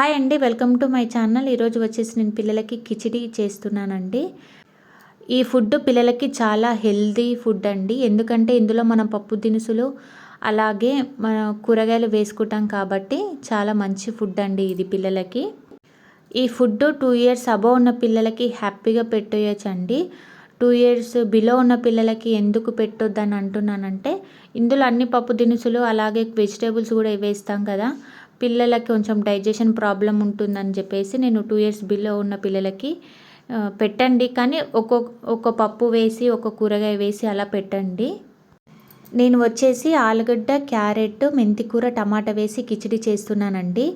Hi అండి welcome to my channel. ఈరోజు వచ్చేసి నేను పిల్లలకి కిచిడి చేస్తున్నానండి. ఈ ఫుడ్ పిల్లలకి చాలా హెల్దీ ఫుడ్ అండి. ఎందుకంటే ఇందులో మనం పప్పు దినుసులు అలాగే మన కూరగాయలు వేసుకుంటాం కాబట్టి చాలా మంచి ఫుడ్ అండి ఇది పిల్లలకి. ఈ ఫుడ్ టూ ఇయర్స్ అబోవ్ ఉన్న పిల్లలకి హ్యాపీగా పెట్టేయచ్చండి. టూ ఇయర్స్ బిలో ఉన్న పిల్లలకి ఎందుకు పెట్టొద్దని అంటున్నానంటే ఇందులో అన్ని పప్పు దినుసులు అలాగే వెజిటేబుల్స్ కూడా వేస్తాం కదా. పిల్లలకి కొంచెం డైజెషన్ ప్రాబ్లం ఉంటుందని చెప్పేసి నేను టూ ఇయర్స్ బిలో ఉన్న పిల్లలకి పెట్టండి. కానీ ఒక్కొక్క ఒక పప్పు వేసి ఒక కూరగాయ వేసి అలా పెట్టండి. నేను వచ్చేసి ఆలుగడ్డ క్యారెట్ మెంతికూర టమాటా వేసి కిచిడి చేస్తున్నానండి.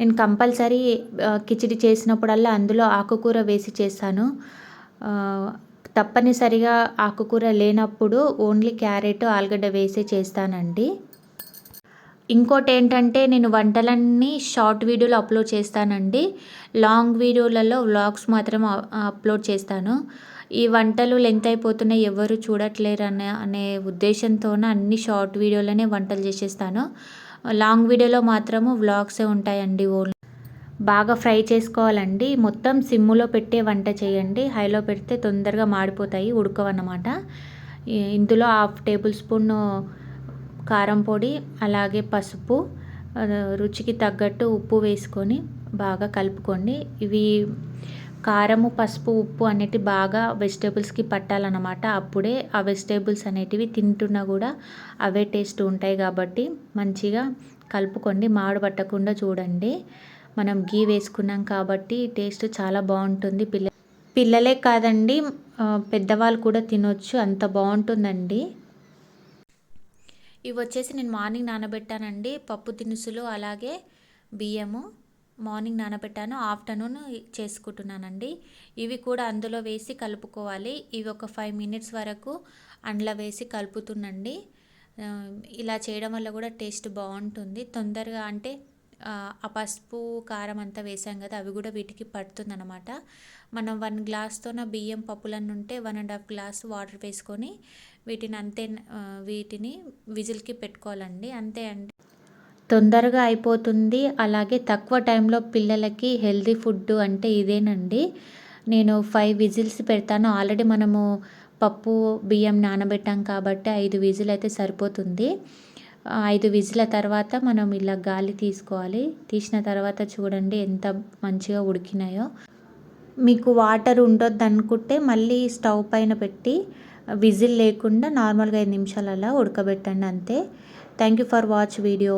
నేను కంపల్సరీ కిచిడి చేసినప్పుడల్లా అందులో ఆకుకూర వేసి చేస్తాను. తప్పనిసరిగా ఆకుకూర లేనప్పుడు ఓన్లీ క్యారెట్ ఆలుగడ్డ వేసి చేస్తానండి. ఇంకోటి ఏంటంటే నేను వంటలన్నీ షార్ట్ వీడియోలు అప్లోడ్ చేస్తానండి. లాంగ్ వీడియోలలో వ్లాగ్స్ మాత్రం అప్లోడ్ చేస్తాను. ఈ వంటలు లెంత్ అయిపోతున్నాయి ఎవరు చూడట్లేరు అనే అనే ఉద్దేశంతోనే అన్ని షార్ట్ వీడియోలనే వంటలు చేసేస్తాను. లాంగ్ వీడియోలో మాత్రము వ్లాగ్సే ఉంటాయండి ఓన్లీ. బాగా ఫ్రై చేసుకోవాలండి. మొత్తం సిమ్ములో పెట్టే వంట చేయండి. హైలో పెడితే తొందరగా మాడిపోతాయి ఉడకవన్నమాట. ఇందులో హాఫ్ టేబుల్ స్పూన్ కారం పొడి అలాగే పసుపు రుచికి తగ్గట్టు ఉప్పు వేసుకొని బాగా కలుపుకోండి. ఇవి కారము పసుపు ఉప్పు అనేటివి బాగా వెజిటేబుల్స్కి పట్టాలన్నమాట. అప్పుడే ఆ వెజిటేబుల్స్ అనేటివి తింటున్నా కూడా అవే టేస్ట్ ఉంటాయి కాబట్టి మంచిగా కలుపుకోండి. మాడు పట్టకుండా చూడండి. మనం గీ వేసుకున్నాం కాబట్టి టేస్ట్ చాలా బాగుంటుంది. పిల్ల పిల్లలే కాదండి పెద్దవాళ్ళు కూడా తినొచ్చు. అంత బాగుంటుందండి. ఇవి వచ్చేసి నేను మార్నింగ్ నానబెట్టానండి. పప్పు దినుసులు అలాగే బియ్యము మార్నింగ్ నానబెట్టాను. ఆఫ్టర్నూన్ చేసుకుంటున్నానండి. ఇవి కూడా అందులో వేసి కలుపుకోవాలి. ఇవి ఒక ఫైవ్ మినిట్స్ వరకు అండ్ల వేసి కలుపుతున్నండి ఇలా చేయడం వల్ల కూడా టేస్ట్ బాగుంటుంది. తొందరగా అంటే ఆ పసుపు కారం అంతా వేసాం కదా అవి కూడా వీటికి పడుతుంది అనమాట మనం వన్ గ్లాస్తోన బియ్యం పప్పులన్నీ ఉంటే one and half glass water వేసుకొని వీటిని అంతే వీటిని విజిల్కి పెట్టుకోవాలండి. అంతే అండి. తొందరగా అయిపోతుంది. అలాగే తక్కువ టైంలో పిల్లలకి హెల్దీ ఫుడ్ అంటే ఇదేనండి. నేను ఫైవ్ విజిల్స్ పెడతాను. ఆల్రెడీ మనము పప్పు బియ్యం నానబెట్టాం కాబట్టి ఐదు విజిల్ అయితే సరిపోతుంది. ఐదు విజిల తర్వాత మనం ఇలా గాలి తీసుకోవాలి. తీసిన తర్వాత చూడండి ఎంత మంచిగా ఉడికినాయో. మీకు వాటర్ ఉండొద్దు అనుకుంటే మళ్ళీ స్టవ్ పైన పెట్టి విజిల్ లేకుండా నార్మల్గా ఐదు నిమిషాలలో ఉడకబెట్టండి అంతే. Thank you for watch video